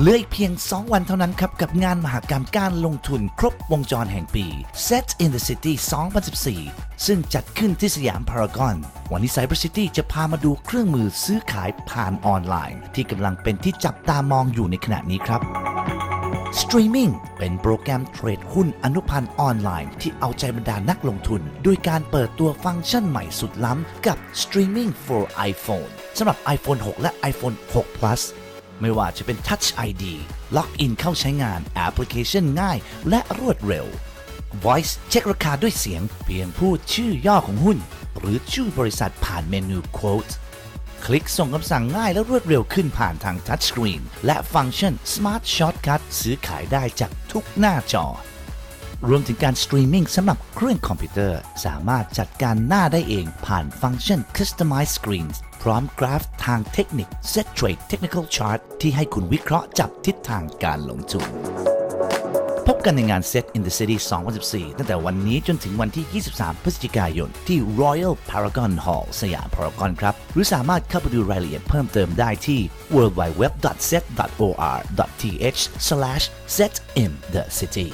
เหลืออีกเพียง 2 วันเท่านั้นครับ กับงานมหากรรมการลงทุนครบวงจรแห่งปี Set in the City 2014 ซึ่งจัดขึ้นที่สยามพารากอน วันนี้ Cyber City จะพามาดูเครื่องมือซื้อขายผ่านออนไลน์ ที่กำลังเป็นที่จับตามองอยู่ในขณะนี้ครับ Streaming เป็นโปรแกรมเทรดหุ้นอนุพันธ์ออนไลน์ที่เอาใจบรรดานักลงทุน ด้วยการเปิดตัวฟังก์ชันใหม่สุดล้ำกับ Streaming for iPhone สำหรับ iPhone 6 และ iPhone 6 Plus ไม่ว่าจะเป็น Touch ID ล็อกอินเข้าใช้งานแอปพลิเคชันง่ายและรวดเร็ว Voice เช็คราคาด้วยเสียง เพียงพูดชื่อย่อของหุ้น หรือชื่อบริษัทผ่านเมนู Quote คลิกส่งคำสั่งง่ายและรวดเร็วขึ้นผ่านทางทัชสกรีนและฟังก์ชัน Smart Shortcut ซื้อขายได้จากทุกหน้าจอ รวมถึงการสตรีมมิ่งสำหรับเครื่องคอมพิวเตอร์ สามารถจัดการหน้าได้เองผ่านฟังก์ชัน Customize Screens พร้อมกราฟทางเทคนิค Set Trade Technical Chart ที่ให้คุณวิเคราะห์จับทิศทางการลงทุนพบกันในงาน Set in the City 2014 ตั้งแต่วันนี้จนถึงวันที่ 23 พฤศจิกายน ที่ Royal Paragon Hall สยามพารากอนครับ หรือสามารถเข้าไปดูรายละเอียดเพิ่มเติมได้ที่ www.set.or.th/set in the city